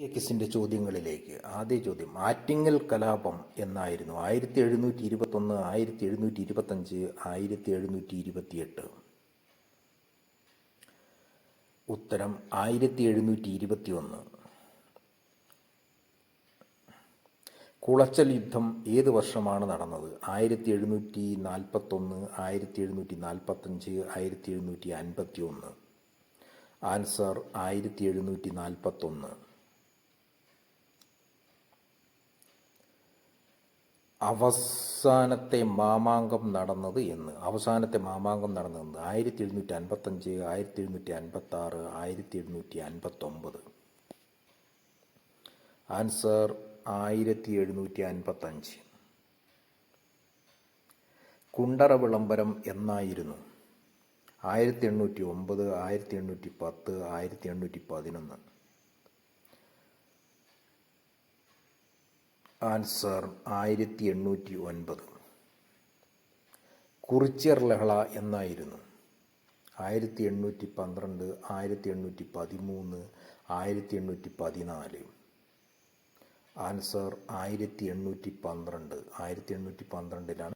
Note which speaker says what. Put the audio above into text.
Speaker 1: എക്കിസിന്റെ ചോദ്യങ്ങളിലേക്ക്. ആദ്യ ചോദ്യം ആറ്റിങ്ങൽ കലാപം എന്നായിരുന്നു. ആയിരത്തി എഴുന്നൂറ്റി ഇരുപത്തൊന്ന് ആയിരത്തി എഴുന്നൂറ്റി ഇരുപത്തഞ്ച് ആയിരത്തി എഴുന്നൂറ്റി ഇരുപത്തിയെട്ട് ഉത്തരം ആയിരത്തി എഴുന്നൂറ്റി ഇരുപത്തി ഒന്ന് കുളച്ചൽ യുദ്ധം ഏത് വർഷമാണ് നടന്നത്? ആയിരത്തി എഴുന്നൂറ്റി നാൽപ്പത്തൊന്ന് ആയിരത്തി എഴുന്നൂറ്റി നാൽപ്പത്തഞ്ച് ആയിരത്തി എഴുന്നൂറ്റി അൻപത്തി ഒന്ന് ആൻസർ ആയിരത്തി എഴുന്നൂറ്റി നാൽപ്പത്തൊന്ന് അവസാനത്തെ മാമാങ്കം നടന്നത് എന്ന്. അവസാനത്തെ മാമാങ്കം നടന്നത് ആയിരത്തി എഴുന്നൂറ്റി അൻപത്തഞ്ച് ആയിരത്തി എഴുന്നൂറ്റി അൻപത്തി ആറ് ആയിരത്തി എഴുന്നൂറ്റി അൻപത്തൊമ്പത് ആൻസർ ആയിരത്തി എഴുന്നൂറ്റി അൻപത്തഞ്ച് കുണ്ടറ വിളംബരം എന്നായിരുന്നു. ആയിരത്തി എണ്ണൂറ്റി ഒമ്പത് ആയിരത്തി എണ്ണൂറ്റി പത്ത് ആയിരത്തി എണ്ണൂറ്റി പതിനൊന്ന് ആൻസർ ആയിരത്തി എണ്ണൂറ്റി ഒൻപത് കുറിച്യർ ലഹള എന്നായിരുന്നു. ആയിരത്തി എണ്ണൂറ്റി പന്ത്രണ്ട് ആയിരത്തി എണ്ണൂറ്റി പതിമൂന്ന് ആയിരത്തി എണ്ണൂറ്റി പതിനാല് ആൻസർ ആയിരത്തി എണ്ണൂറ്റി പന്ത്രണ്ട് ആയിരത്തി എണ്ണൂറ്റി പന്ത്രണ്ടിലാണ്